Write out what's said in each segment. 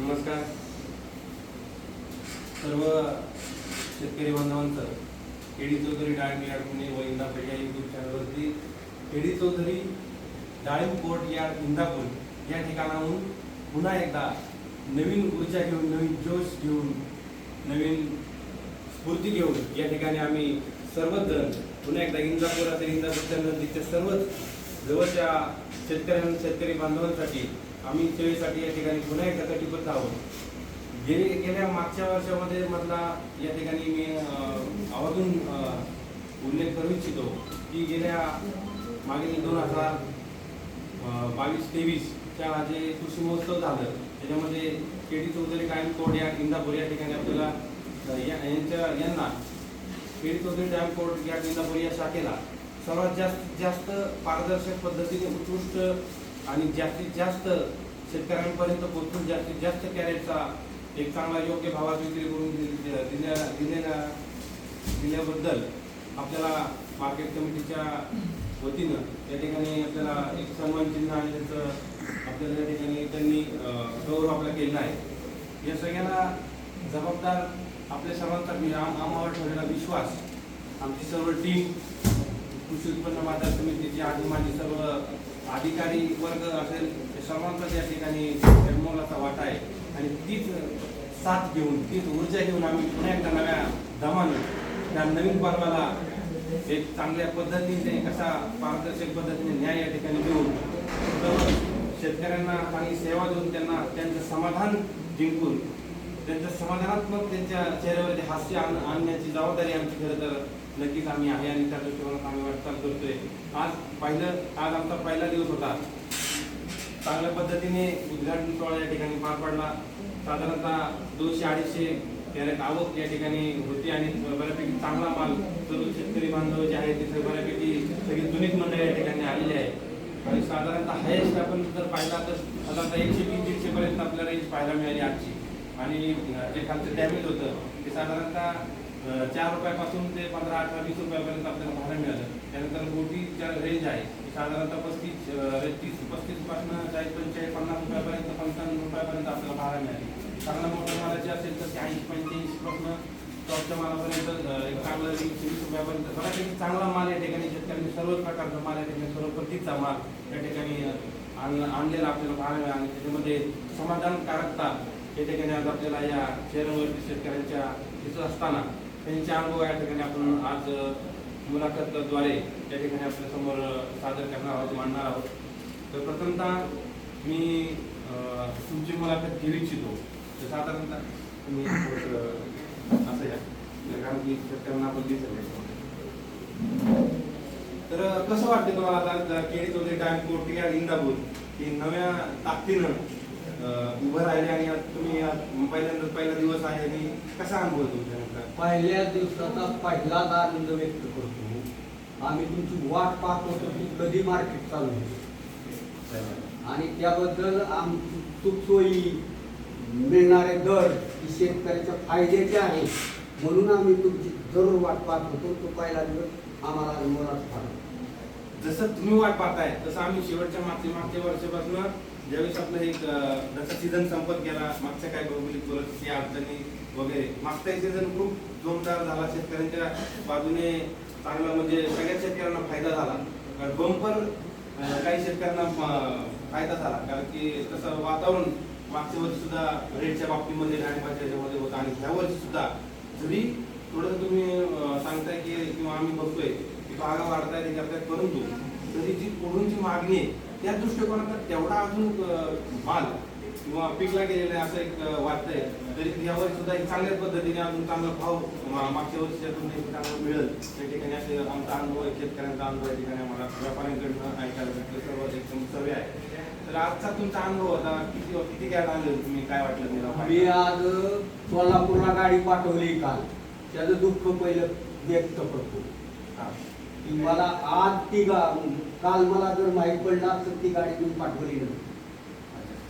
नमस्कार. सर्व शेतकरी बांधवांचं केडी चौधरी डाळिंब यार्ड पुणे व इंदापूर या युट्यूब चॅनलवरती केडी चौधरी डाळिंब कोर्ट यार्ड इंदापूर या ठिकाणाहून पुन्हा एकदा नवीन ऊर्जा घेऊन नवीन जोश घेऊन नवीन स्फूर्ती घेऊन या ठिकाणी आम्ही सर्वच जण पुन्हा एकदा इंदापूर असेल इंदापूरच्या नदीच्या सर्वच जवळच्या शेतकऱ्यां शेतकरी बांधवांसाठी आम्ही सेवेसाठी या ठिकाणी पुन्हा एकदा कटिबद्ध आहोत. गेले गेल्या मागच्या वर्षामध्ये मधला या ठिकाणी मी आवर्जून उल्लेख करू इच्छितो की गेल्या मागील दोन हजार बावीस तेवीसच्या जे कृषी महोत्सव झालं त्याच्यामध्ये केडी चौधरी कायम कोड या इंदापूर या ठिकाणी आपल्याला या- यांच्या यांना केडी चौधरी डॅम कोड या इंदापूर या शाखेला सर्वात जास्तीत जास्त पारदर्शक पद्धतीने उत्कृष्ट आणि जास्तीत जास्त शेतकऱ्यांपर्यंत पोहोचून जास्तीत जास्त कॅरेटचा एक चांगला योग्य भावात विक्री करून दि- दिल्या दिल्याबद्दल आपल्याला मार्केट कमिटीच्या वतीनं या ठिकाणी आपल्याला एक सन्मान चिन्ह आणि त्याचं आपल्याला या ठिकाणी त्यांनी गौरव आपला केलेला आहे. या सगळ्यांना जबाबदार आपल्या सर्वांचा मी आम आम्हावर ठेवलेला विश्वास आमची सर्व टीम कृषी उत्पन्न बाजार समितीची आधी माझी सर्व अधिकारी वर्ग असेल सर्वांचा या ठिकाणी मोलाचा वाटा आहे. आणि तीच साथ घेऊन तीच ऊर्जा घेऊन आम्ही पुन्हा एकदा नव्या दमाने त्या नवीन पर्वाला एक चांगल्या पद्धतीने कसा पारदर्शक पद्धतीने न्याय या ठिकाणी देऊन शेतकऱ्यांना चांगली सेवा देऊन त्यांना त्यांचं समाधान जिंकून त्यांचं समाधानात्मक त्यांच्या चेहऱ्यावरती हास्य आण आणण्याची जबाबदारी आमची खरं तर नक्कीच आम्ही आहे आणि त्या दृष्टिकोनात आम्ही वाटचाल करतोय. आज पहिलं आज आमचा पहिला दिवस होता. चांगल्या पद्धतीने उद्घाटन सोहळा या ठिकाणी पार पडला. साधारणतः दोनशे अडीचशे कॅरेट आवक या ठिकाणी होती आणि बऱ्यापैकी चांगला माल सर्व शेतकरी बांधव जे आहेत तिथे बऱ्यापैकी सगळी जुनीच मंडळी या ठिकाणी आलेली आहे. आणि साधारणतः हायेस्ट आपण जर पाहिला तर साधारणतः एकशे वीस दीडशेपर्यंत आपल्याला रेंज पाहायला मिळाली आजची. आणि जे खालचं डॅमेज होतं ते साधारणतः चार रुपयापासून ते पंधरा अठरा वीस रुपयापर्यंत आपल्याला भाडं मिळालं. त्यानंतर मोठीच्या रेंज आहे. साधारणतः पस्तीस तीस पस्तीसपासून चाळीस पंचेचाळीस पन्नास रुपयापर्यंत पंचावन्न रुपयापर्यंत आपल्याला भाडं मिळाली. चांगला मोठ्या मालाची असेल तर ते ऐंशी पंच्याऐंशी पासून टॉपच्या मालापर्यंत एक चांगला वीस वीस रुपयापर्यंत. बऱ्यापैकी चांगला माल या ठिकाणी शेतकऱ्यांनी सर्वच प्रकारचा माल या ठिकाणी सर्व प्रतीचा माल या ठिकाणी आणलेला आपल्याला भाडं मिळाला आणि त्याच्यामध्ये समाधानकारकता या ठिकाणी आज आपल्याला या शहरावरती शेतकऱ्यांच्या दिसत असताना त्यांचे अनुभव या ठिकाणी आपण आज मुलाखतद्वारे या ठिकाणी आपल्यासमोर सादर करणार आहोत मांडणार आहोत. तर प्रथमतः मी तुमची मुलाखत घेऊ इच्छितो. तर साधारणतः तुम्ही असं या. कारण की त्यांना आपण दिसत तर कसं वाटतं तुम्हाला आता केळी चौधरी टाइम कोर्ट या इंदापूर की नव्या ताकदीनं उभं राहिले आणि आज तुम्ही पहिल्यांदा पहिला दिवस आहे आणि कसा अनुभव आहे तुमच्या पहिल्या दिवसाचा पहिलाच आनंद व्यक्त करतो. आम्ही तुमची वाट पाहत होतो की कधी मार्केट चालू होईल. आणि त्याबद्दल आम सोयी मिळणारे दर शेतकऱ्याच्या फायद्याचे आहे. म्हणून आम्ही तुमची जरूर वाट पाहत होतो. तो पहिला दिवस आम्हाला अनुभवात पाहतो जसं तुम्ही वाट पाहताय तसं आम्ही शेवटच्या मागच्या मागच्या वर्षापासून ज्यावेळेस आपलं एक जसा सीझन संपत गेला मागच्या काय भौगोलिक परिस्थिती अडचणी वगैरे मागचा सीझन खूप जोरदार झाला. शेतकऱ्यांच्या बाजूने चांगला म्हणजे सगळ्या शेतकऱ्यांना फायदा झाला. कारण बंपर काही शेतकऱ्यांना फायदा झाला. कारण की तसं वातावरण मागच्या वर्षी सुद्धा रेटच्या बाबतीमध्ये राहण्याच्या याच्यामध्ये होतं. आणि ह्या वर्षी सुद्धा जरी थोडंसं तुम्ही सांगताय की किंवा आम्ही बघतोय की बागा वाढताय हे करतायत परंतु तरी जी पुढूनची मागणी आहे त्या दृष्टिकोनात तेवढा अजून माल किंवा पिकला गेलेला आहे असं एक वाटतंय. तरी यावर सुद्धा एक चांगल्या पद्धतीने अजून चांगला भाव मा- मागच्या वर्षीच्या तुलनेत चांगला मिळेल. त्या ठिकाणी असे आमचा अनुभव आहे शेतकऱ्यांचा अनुभव या ठिकाणी आम्हाला व्यापाऱ्यांकडनं ऐकायला भेटलं. सर्व एकदम सर्व आहे. तर आजचा तुमचा अनुभव होता किती किती काय आणले तुम्ही? काय वाटलं मी मला आज सोलापूरला गाडी पाठवली काल. त्याचं दुःख पहिलं व्यक्त करतो. की मला आज ती गा काल मला जर माहीत पडलं असतं ती गाडी मी पाठवली नाही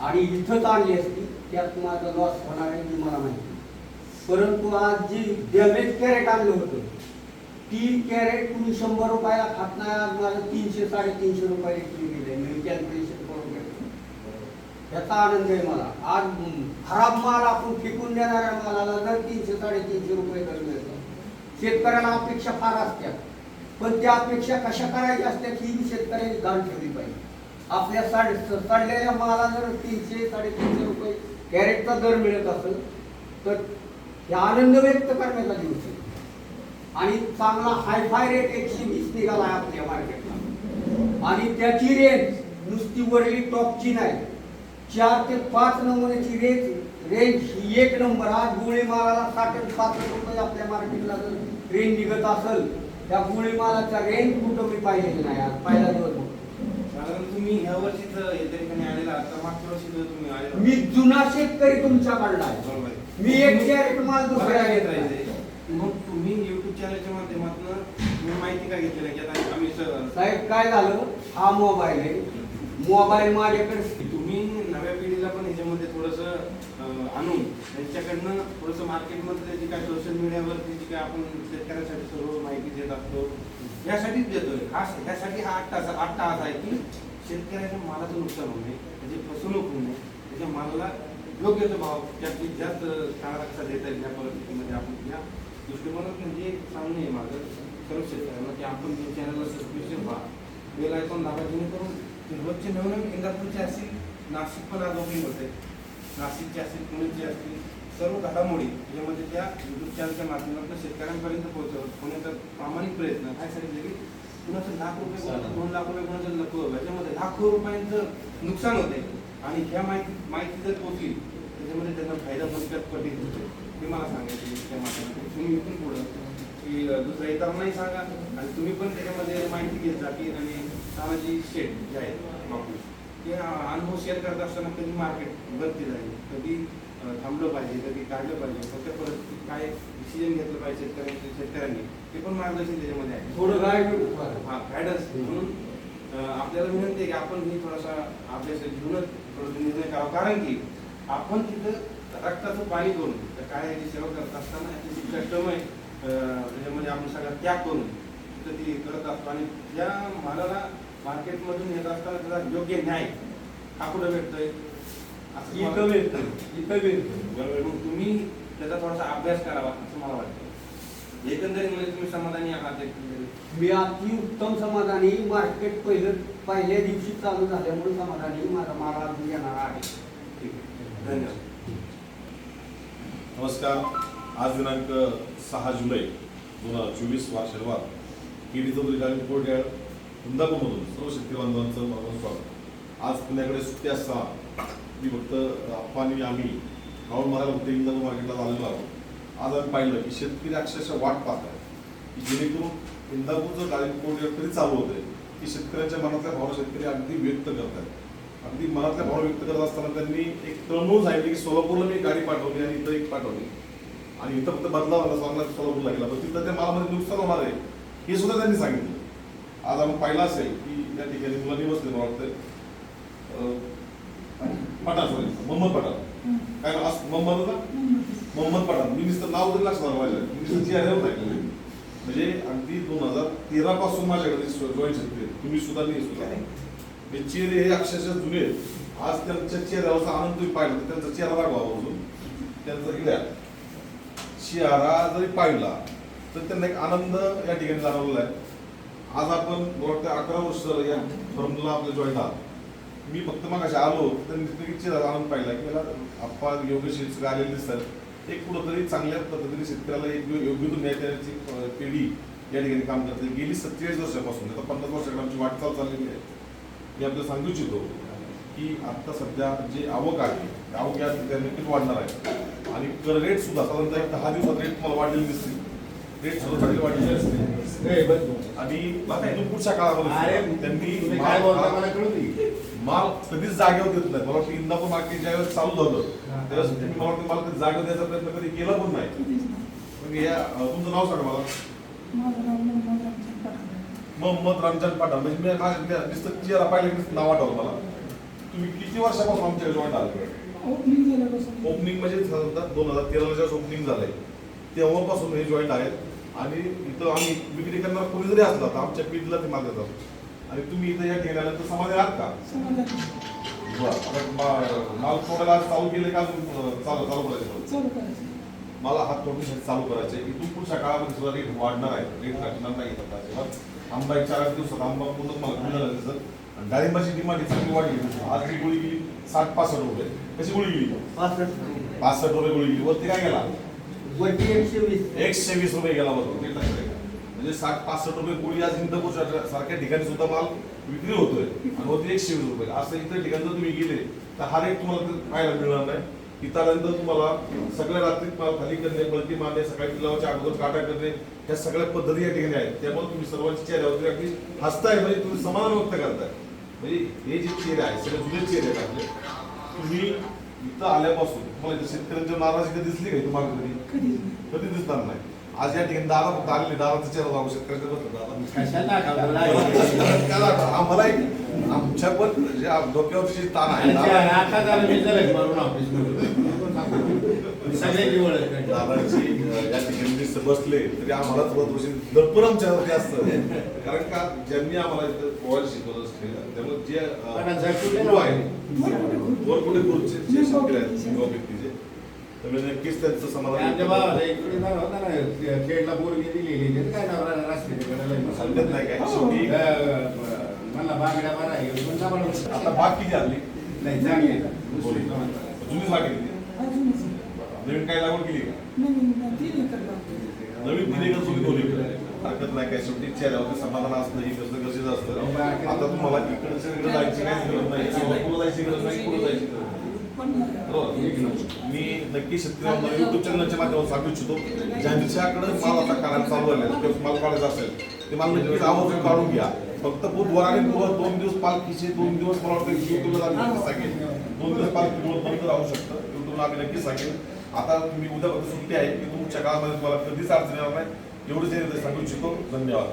आणि इथंच आणली असती त्यात माझा लॉस होणार आहे हे मला माहिती परंतु आज जी डॅमेज कॅरेट आणलं होतं ती कॅरेट तुम्ही शंभर रुपयाला खात नाही आज माझं तीनशे साडेतीनशे रुपये विक्री गेले मी कॅल्क्युलेशन करून याचा आनंद आहे मला. आज खराब माल आपण फेकून देणाऱ्या मालाला जर तीनशे साडेतीनशे रुपये दर मिळतात. शेतकऱ्याला अपेक्षा फार असतात. पण त्या अपेक्षा कशा करायच्या असतात ही शेतकऱ्यांनी जाण ठेवली पाहिजे. आपल्या साड सडलेल्या माला जर तीनशे साडेतीनशे रुपये कॅरेटचा दर मिळत असेल तर हे आनंद व्यक्त करण्याचा दिवस आहे. आणि चांगला हायफाय रेट एकशे वीस निघाला आहे आपल्या मार्केटला. आणि त्याची रेंज नुसती वरली टॉपची नाही. चार ते पाच नमुन्याची रेंज रेंज ही एक नंबर. आज गोळी मालाला साठ पाच रुपये आपल्या मार्केटला जर रेंज निघत असेल त्या मालाचा रेंज कुठं मी पाहिलेली नाही आज पहिला दिवस. साधारण तुम्ही ह्या वर्षीच आलेला तर मागच्या वर्षी तुम्ही आलेला मी जुना शेतकरी तुमच्याकडला आहे बरोबर. मी एक कॅरेट माल दुसऱ्या घेत. राहायचे. मग तुम्ही युट्यूब चॅनलच्या माध्यमातून तुम्ही माहिती का घेतली की आता आम्ही साहेब काय झालं हा मोबाईल आहे मोबाईल माझ्याकडे तुम्ही नव्या पिढीला पण ह्याच्यामध्ये थोडस आणून त्यांच्याकडनं थोडस मार्केटमध्ये जी काय सोशल मीडियावरती जी काय आपण शेतकऱ्यांसाठी सर्व माहिती देत असतो यासाठीच देतोय. खास ह्यासाठी हा आठ तास आठ तास आहे की शेतकऱ्याच्या मालाचं नुकसान होऊ नये त्याची फसवणूक होऊ नये त्याच्या मालाला योग्य तो भाव जास्तीत जास्त चांगला कसा देता येईल या परिस्थितीमध्ये आपण. या दृष्टिकोनात म्हणजे एक आहे माझं सर्व शेतकऱ्यांना की आपण चॅनलला सबस्क्रिप्शन व्हा बेल आयकॉन दाबा जेणेकरून रोजचे नवनवीन इंदापूरचे असतील नाशिक पण आज ओपनिंग होते. नाशिकचे असतील पुण्याचे असतील सर्व घडामोडी यामध्ये त्या युट्यूब चॅनलच्या माध्यमातून शेतकऱ्यांपर्यंत पोहोचवत पुण्याचा प्रामाणिक प्रयत्न काय सांगितलं की कुणाचं लाख रुपये दोन लाख रुपये कुणाचं लाख याच्यामध्ये लाखो रुपयांचं नुकसान होते आणि ह्या माहिती माहिती जर पोचली त्याच्यामध्ये त्यांना फायदा त्यात पटीत होतो हे मला सांगायचं त्या माध्यमातून. तुम्ही इथून पुढं की दुसऱ्या इतरांनाही सांगा. आणि तुम्ही पण त्याच्यामध्ये माहिती घेत जा की आणि तानाजी शेठ जे आहेत बापू ते अनुभव शेअर करत असताना कधी मार्केट बदली जाईल कधी थांबलं पाहिजे कधी काढलं पाहिजे कोणत्या परिस्थितीत काय डिसिजन घेतलं पाहिजे शेतकऱ्यांनी शेतकऱ्यांनी ते पण मार्गदर्शन त्याच्यामध्ये आहे. थोडं गाय हा गायडन्स म्हणून आपल्याला विनंती आहे की आपण ही थोडासा अभ्यास घेऊनच थोडं निर्णय करावा. कारण की आपण तिथं रक्ताचं पाणी करून त्या काळ्याची सेवा करत असताना त्याची कष्टमय त्याच्यामध्ये आपण सगळा त्याग करून तिथं ती करत असतो आणि त्या मालाला मार्केटमधून येत असताना त्याचा योग्य न्याय हा कुठं भेटतोय? इथं मिळतं इथं मिळतं तुम्ही त्याचा थोडासा अभ्यास करावा असं मला वाटतं. एकंदरीत म्हणजे तुम्ही समाधानी आहात मी अति उत्तम समाधानी मार्केट पहिलं पहिल्या दिवशी चालू झाल्यामुळे समाधानी माझा माल अजून येणार आहे. ठीक आहे. धन्यवाद. नमस्कार. आज दिनांक सहा जुलै दोन हजार चोवीस वार शनिवार. केडी चौधरी गाडी कोर्ट यार्ड इंदापूरमधून सर्व शेतकरी बांधवांचं स्वागत. आज पुण्याकडे सुट्टी असताना मी फक्त अप्पानी आम्ही राऊंड मारायला फक्त इंदापूर मार्केटला आलेलो आहोत. आज आम्ही पाहिलं की शेतकरी अक्षरशः वाट पाहत आहे की जेणेकरून इंदापूरचं डाळिंब कोर्ट तरी कधी चालू होते की शेतकऱ्यांच्या मनातल्या भावना शेतकरी अगदी व्यक्त करत आहेत. अगदी मनातल्या भावना व्यक्त करत असताना त्यांनी एक तळमळ सांगितली की सोलापूरला मी गाडी पाठवली आणि इथं एक पाठवली. आणि इथं फक्त बदलाव झाला चांगला सोलापूरला गेला. पण तिथं त्या मालामध्ये नुकसान होणार आहे हे सुद्धा त्यांनी सांगितलं. आज आपण पाहिलं असेल की या ठिकाणी मुलांनी बसले मला वाटतं पठाण सॉरी मोहम्मद पठाण काय असं मोहम्मद होता? मोहम्मद पठाण मी नुसतं नाव तरी लक्षात आलं माझ्या मी नुसतं चेहऱ्यावर ऐकलं म्हणजे अगदी दोन हजार तेरा पासून माझ्याकडे जॉईन शकते तुम्ही सुद्धा मी सुद्धा हे चेहरे हे अक्षरशः जुने आहेत. आज त्यांच्या चेहऱ्यावरचा आनंद तुम्ही पाहिला तर त्यांचा चेहरा दाखवा अजून. त्यांचा इड्या चेहरा जरी पाहिला तर त्यांना एक आनंद या ठिकाणी जाणवलेला आहे. आज आपण मला वाटतं अकरा वर्ष झालं या फर्मला आपल्या जॉईन आहात मी फक्त मग अशा आलो तर चेहरा आनंद पाहिला की मला आप्पा योग्य सगळे आलेले दिसतात. एक कुठंतरी चांगल्या पद्धतीने शेतकऱ्याला एक योग्य तो न्याय देण्याची पिढी या ठिकाणी काम करते. गेली सत्तेचाळीस वर्षापासून आता पन्नास वर्षाकडे आमची वाटचाल चाललेली आहे. मी आपल्याला सांगू इच्छितो की आता सध्या जे आवक आहे आवक या ठिकाणी नक्कीच वाढणार आहे. आणि कर रेट सुद्धा साधारणतः एक दहा दिवसात रेट तुम्हाला वाढलेली दिसते. रेट सुद्धा चांगली वाढलेली असते. आणि पुढच्या काळामध्ये त्यांनी मला कधीच जागेवर देत नाही. मला वाटतं इंदापूर मार्केट ज्यावेळेस चालू झालं त्यावेळेस तुम्ही मला वाटतं मला कधी जागेवर द्यायचा प्रयत्न कधी केला पण नाही. मग या तुमचं नाव सांगा मला. मोहम्मद रमजान पठाण म्हणजे मी माझ्या मी नुसतं चेहरा पाहिलं की नाव आठवलं मला. तुम्ही किती वर्षापासून आमच्या जॉईंट आले ओपनिंग म्हणजे साधारणतः दोन हजार तेराला ज्यावेळेस ओपनिंग झालंय तेव्हापासून हे जॉईंट आहेत. आणि इथं आम्ही विक्री करणार कोणी जरी असला तर आमच्या पीठला ते माल देतात. आणि तुम्ही इथं या ठिकाणी आल्यानंतर समाधानी आहात का? बरं माल तोडायला आज चालू केले का? चालू चालू करायचं मला हात तोडण्यासाठी चालू करायचे इथून पुढच्या काळामध्ये सुद्धा रेट वाढणार आहे. रेट घटणार नाही अजिबात. आंबा एक चार आठ दिवसात आंबा पूर्ण मला मिळणार आहे सर. आणि डाळिंबाची डिमांड चांगली वाढली आज ती गोळी गेली साठ पासष्ट रुपये. कशी गोळी गेली? पासष्ट पासष्ट रुपये गोळी गेली. वरती काय गेला? एकशे वीस रुपये गेला वरती. म्हणजे साठ पासष्ट रुपये गोळी आज इंदपूर सारख्या ठिकाणी सुद्धा माल विक्री होतोय आणि वरती एकशे वीस रुपये. असं इतर ठिकाणी जर तुम्ही गेले तर हा रेट तुम्हाला पाहायला मिळणार नाही. इथं आल्यानंतर तुम्हाला सगळ्या रात्री माल खाली करणे बलती मारणे सकाळी पिलावाच्या अगोदर काटा करणे ह्या सगळ्या पद्धती या ठिकाणी आहेत. त्यामुळे तुम्ही सर्वांची चेहऱ्यावरती अगदी हसताय म्हणजे तुम्ही समाधान व्यक्त करताय. म्हणजे हे जे चेहरे आहेत सगळे जुने चेहरे आहेत आपले तुम्ही इथं आल्यापासून तुम्हाला शेतकऱ्यांच्या नाराजी कधी दिसली का तुम्हाला कधी? कधी कधी दिसणार नाही. आज या ठिकाणी दादा आलेले दादाचा चेहरा दाखवू शेतकऱ्याच्या बसला दादा? आम्हाला एक आमच्या पण जे आप- डोक्यावरची जी ताण आहे दादा- दादाची अं, या ठिकाणी नुसते बसले तरी आम्हालाच बदलून दर्पण आमच्यावरती असतं. कारण का ज्यांनी आम्हाला इथं पोहायला शिकवलं असतं त्यामुळे जे गुरु आहे वर कुठे गुरुचे जे शेतकरी आहेत त्यामुळे नक्कीच त्यांचं समाधान आमच्या भावाला इकडे नाव होता ना खेडला पोरगी दिलेली त्याचं काय नाव राहिलं राष्ट्रीय सांगत नाही काय. शेवटी मला बागड्या हे पण सांभाळून आता बाग किती आली नाही चांगली आहे. जुनीच बाग किती अजूनच नवीन काय लागवड केली का? नवीन तीन एकर लागतो नवीन तीन एकर तुम्ही दोन एकर हरकत नाही काय. शेवटी चेहऱ्यावरती समाधान असणं ही कसं गरजेचं असतं. आता तुम्हाला इकडच्या इकडे जायची काही गरज नाही. किंवा पुढे जायची गरज नाही. पुढे जायची गरज नाही. मी नक्की शेतकऱ्यांना युट्यूब चॅनलच्या माध्यमातून सांगू इच्छितो ज्यांच्याकडे माल आता काढायला चालू आहे किंवा माल काढायचा असेल ते माल नक्कीच आवर्जून काढून घ्या. फक्त बुधवार आणि गुरुवार दोन दिवस पालखीचे दोन दिवस मला वाटतं युट्यूबला नक्की सांगेन. दोन दिवस पालखी बंद राहू शकतं. युट्यूबला आम्ही नक्की सांगेन. आता मी उद्या फक्त सुट्टी आहे की तुमच्या काळामध्ये तुम्हाला कधीच अडचण येणार नाही. एवढंच सांगू इच्छितो. धन्यवाद.